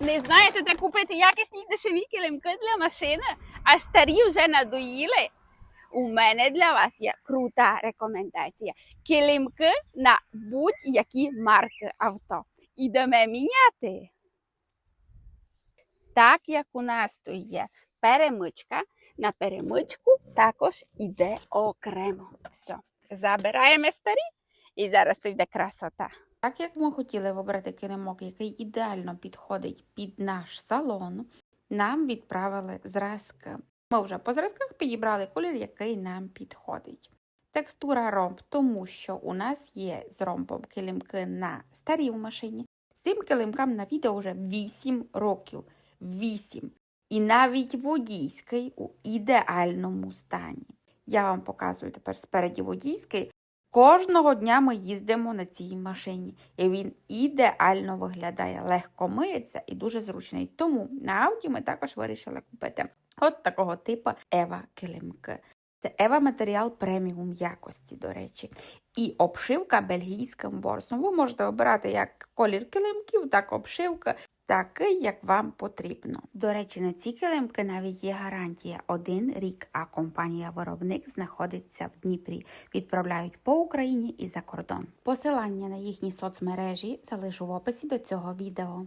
Не знаєте, де купити якісні дешеві килимки для машини, а старі вже надоїли? У мене для вас є крута рекомендація. Килимки на будь-які марки авто. Ідемо міняти. Так як у нас тут є перемичка, на перемичку також іде окремо. Все. Забираємо старі і зараз тут йде красота. Так як ми хотіли вибрати килимок, який ідеально підходить під наш салон, нам відправили зразки. Ми вже по зразках підібрали колір, який нам підходить. Текстура ромб, тому що у нас є з ромбом килимки на старій машині. Цим килимкам на відео вже 8 років. 8. І навіть водійський у ідеальному стані. Я вам показую тепер спереді водійський. Кожного дня ми їздимо на цій машині, і він ідеально виглядає, легко миється і дуже зручний. Тому на Ауді ми також вирішили купити от такого типу Ева килимки. Це Ева матеріал преміум якості, до речі. І обшивка бельгійським ворсом. Ви можете обирати як колір килимків, так обшивка, такий, як вам потрібно. До речі, на ці килимки навіть є гарантія один рік, а компанія-виробник знаходиться в Дніпрі. Відправляють по Україні і за кордон. Посилання на їхні соцмережі залишу в описі до цього відео.